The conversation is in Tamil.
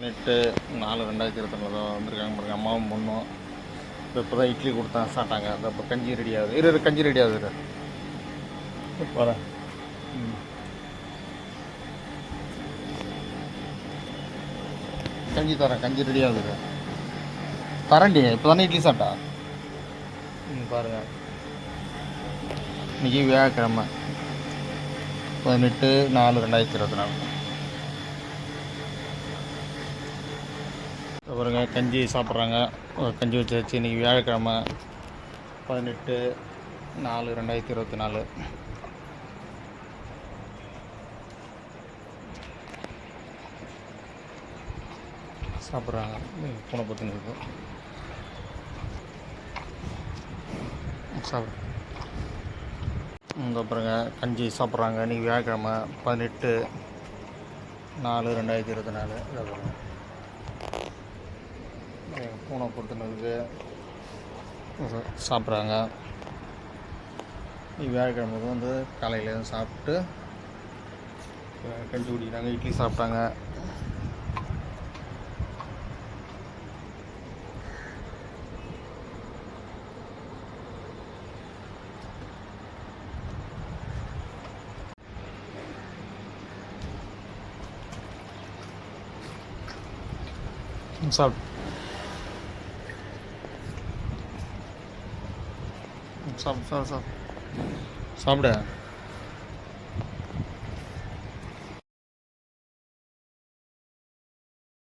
பதினெட்டு நாலு ரெண்டாயிரத்தி இருபத்தொன்னில் தான் வந்திருக்காங்க பாருங்க. அம்மாவும் பொண்ணும். இப்போ இப்போ தான் இட்லி கொடுத்தா சாப்பிட்டாங்க. அந்த இப்போ கஞ்சி ரெடி ஆகுது. இரு இரு, கஞ்சி ரெடி ஆகுது இரு. வரேன் ம். கஞ்சி தரேன். கஞ்சி ரெடி ஆகுது. தரேன்டி. இப்போ தானே இட்லி சாப்பிட்டா? ம் பாருங்கள் இன்னைக்கு வியாழக்கிழமை. பதினெட்டு நாலு ரெண்டாயிரத்தி இருபத்தி நாலு இப்ப பாருங்க கஞ்சி சாப்பிட்றாங்க. கஞ்சி வச்சாச்சு இன்றைக்கி வியாழக்கிழமை பதினெட்டு நாலு ரெண்டாயிரத்தி இருபத்தி நாலு. சாப்பிட்றாங்க. பூனை பத்துன்னு இருக்கு. இங்கே பாருங்க கஞ்சி சாப்பிட்றாங்க. இன்றைக்கி வியாழக்கிழமை பதினெட்டு நாலு ரெண்டாயிரத்தி இருபத்தி நாலு. இதை பாருங்கள் பூனை பொறுத்துனதுக்கு சாப்பிட்றாங்க. இன்னைக்கு வியாழக்கிழமை வந்து காலையில் சாப்பிட்டு கஞ்சி குடிக்கிறாங்க இட்லி சாப்பிட்டாங்க சாப்பிட்டு சாப்பிடு சாப்பிடு சாப்பிடு சாப்பிடு